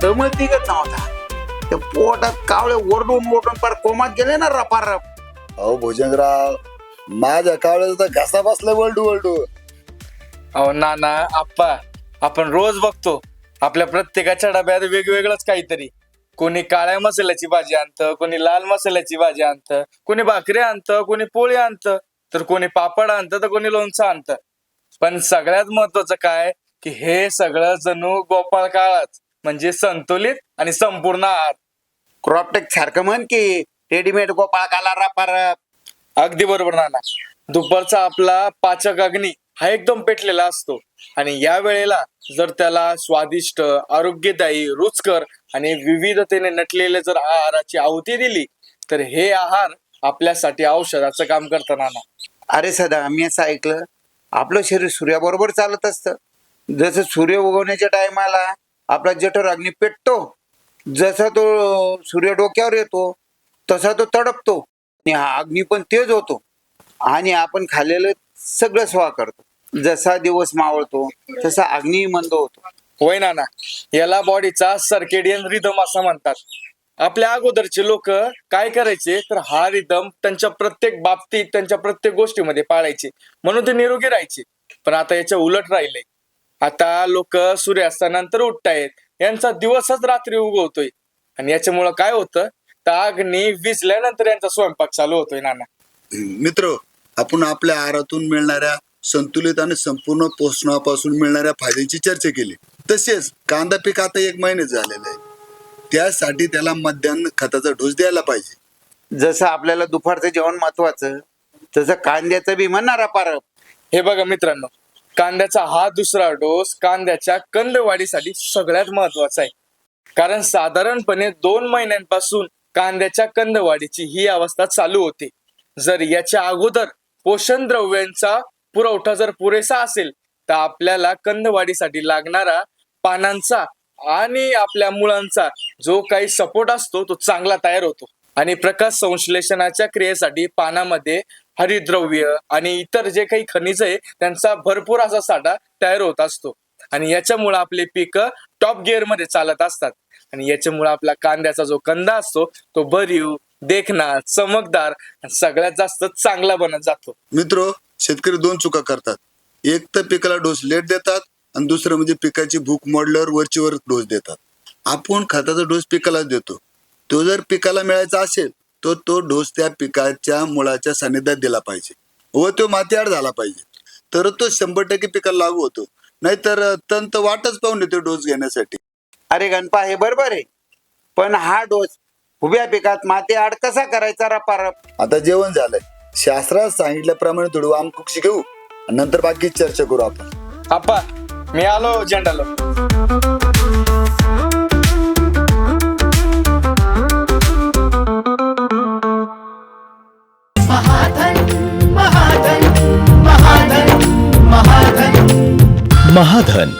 दमत निघत नव्हता. त्या पोटात कावळे ओरडून ओरडून पार कोमात गेले ना रपार अहो भोजनराव माझ्या कावळ्याचा तर घसा बसला वळडू वळडू. अहो नाना आप्पा आपण रोज बघतो. आपल्या प्रत्येकाच्या डब्यात वेगवेगळंच काहीतरी. कोणी काळ्या मसाल्याची भाजी आणतं कोणी लाल मसाल्याची भाजी आणतं कोणी भाकरी आणतं कोणी पोळी आणतं तर कोणी पापड आणतं तर कोणी लोणचं आणतं. पण सगळ्यात महत्वाचं काय की हे सगळं जणू गोपाळ काळाच म्हणजे संतुलित आणि संपूर्ण आहार क्रॉपटेक सारखं म्हण की रेडीमेड गोपाळ काला रपार अगदी बरोबर नाना. दुपारचा आपला पाचक अग्नी हा एकदम पेटलेला असतो. आणि या वेळेला जर त्याला स्वादिष्ट आरोग्यदायी रुचकर आणि विविधतेने नटलेले जर आहाराची आहुती दिली तर हे आहार आपल्यासाठी औषधाचं काम करतं नाना. अरे सदा मी असं ऐकलं. आपलं शरीर सूर्याबरोबर चालत असतं. जसं सूर्य उगवण्याच्या टायमाला आपला जठर अग्नी पेटतो. जसा तो सूर्य डोक्यावर येतो तसा तो तडपतो. आणि हा अग्नी पण तेज होतो. आणि आपण खाल्लेलं सगळं स्वा करतो. जसा दिवस मावळतो तसा अग्नी मंद होतो. होय नाना. याला बॉडीचा सर्केडियन रिदम असं म्हणतात. आपल्या अगोदरचे लोक काय करायचे तर हा रिदम त्यांच्या प्रत्येक बाबतीत त्यांच्या प्रत्येक गोष्टीमध्ये पाळायचे. म्हणून ते निरोगी राहायचे. पण आता याच्या उलट राहिले. आता लोक सूर्यास्तानंतर उठतायत. यांचा दिवसच रात्री उगवतोय. आणि याच्यामुळं काय होतं? तर अग्नी विजल्यानंतर यांचा स्वयंपाक चालू होतोय नाना. मित्र आपण आपल्या आहारातून मिळणाऱ्या संतुलित आणि संपूर्ण पोषणापासून मिळणाऱ्या फायद्याची चर्चा केली. तसेच कांदा पीक आता एक महिने झालेलं आहे. त्यासाठी त्याला मध्यान्ह खताचा डोस द्यायला पाहिजे. जसं आपल्याला दुपारचं जेवण महत्वाचं तसं कांद्याचं बी म्हणणार पार हे बघा मित्रांनो कांद्याचा हा दुसरा डोस कांद्याच्या कंदवाढीसाठी सगळ्यात महत्त्वाचा आहे. कारण साधारणपणे दोन महिन्यांपासून कांद्याच्या कंदवाढीची ही अवस्था चालू होते. जर याच्या अगोदर पोषण द्रव्यांचा पुरवठा जर पुरेसा असेल तर आपल्याला कंदवाढीसाठी लागणारा पानांचा आणि आपल्या मुळांचा जो काही सपोर्ट असतो तो चांगला तयार होतो. आणि प्रकाश संश्लेषणाच्या क्रियेसाठी पानामध्ये हरिद्रव्य आणि इतर जे काही खनिज आहे त्यांचा भरपूर असा साठा तयार होत असतो. आणि याच्यामुळे आपले पीक टॉप गिअरमध्ये चालत असतात. आणि याच्यामुळे आपला कांद्याचा जो कंदा असतो तो भरीव देखना चमकदार सगळ्यात जास्त चांगला बनत जातो. मित्र शेतकरी दोन चुका करतात. एक तर पिकाला डोस लेट देतात आणि दुसरं म्हणजे पिकाची भूक मोडल्यावर वरची वर डोस देतात. आपण खताचा डोस पिकालाच देतो. तो जर पिकाला मिळायचा असेल तर तो डोस त्या पिकाच्या मुळाच्या सानिध्यात दिला पाहिजे व तो मातीआड झाला पाहिजे. तर तो शंभर टक्के पिकाला लागू होतो. नाहीतर तंत वाटच पाहून येतो डोस घेण्यासाठी. अरे गणपा हे बरोबर आहे. पण हा डोस उभ्या पिकात माती आड कसा करायचा रपार आता जेवण झालंय. शास्त्रात सांगितल्याप्रमाणे थोडी वामकुक्षी घेऊ. आणि नंतर बाकी चर्चा करू आपण. आप्पा मी आलो झेंडालो. महाधन